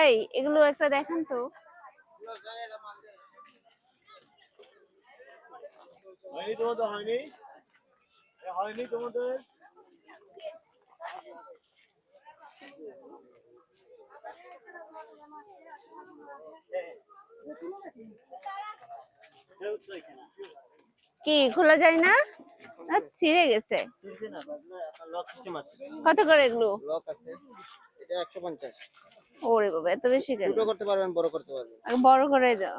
এই এগুলো একটা দেখান তো। হয়নি তোমাদের হয়নি। এ হয়নি তোমাদের? কি খোলা যায় না? ছিঁড়ে গেছে। লক সিস্টেম আছে কত করে এগুলো? লক আছে। এটা একশো পঞ্চাশ। ওরে বাবা এত বেশি কেন? ছোট করতে পারবেন বড় করতে পারবেন আগে বড় করে দাও।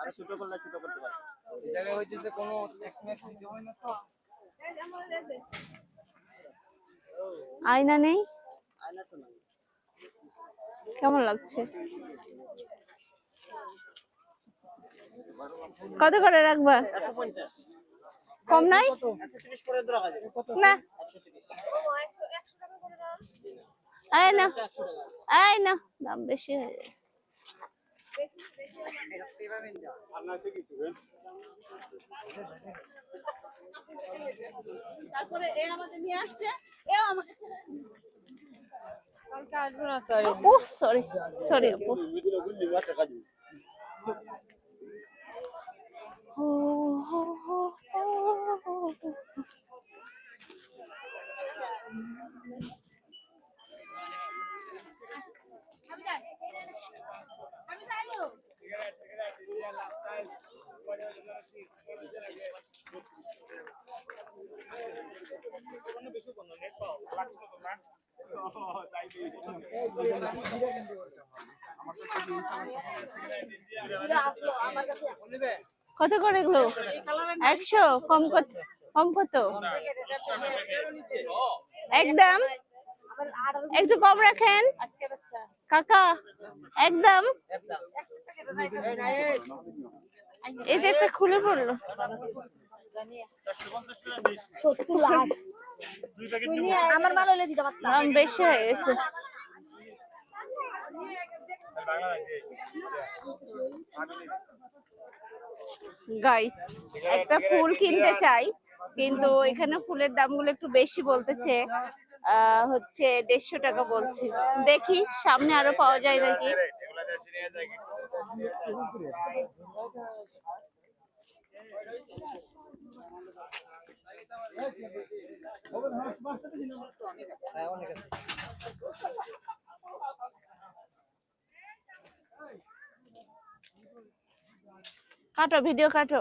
আর ছোট করলে ছোট করতে পারবেন এই জায়গায় হচ্ছে কোনো ট্যাক্স দিতে হয় না তো। আয়না নেই? আয়না তো নাই। কেমন লাগছে? কত করে রাখবা? কম নাই? না। আয় না আয় না দাম বেশি হয়ে যায় তারপরে এ আমাদের নিয়ে আসছে এও আমাকে ছেড়ে কালকে আসব না তো ও সরি সরি আপু। কত করে এগুলো? একশো? কম কত? কম কত? একদম? একটু কম রাখেন। কাকা একদম? এই যে একটা খুলে পড়ল। আমার দিতে পারতাম। বেশি হয়ে গেছে। গাইস একটা ফুল কিনতে চাই, কিন্তু এখানে ফুলের দামগুলো একটু বেশি বলতেছে। হচ্ছে দেড়শো টাকা বলছে। দেখি, সামনে আরও পাওয়া যায় নাকি? কাটো ভিডিও কাটো।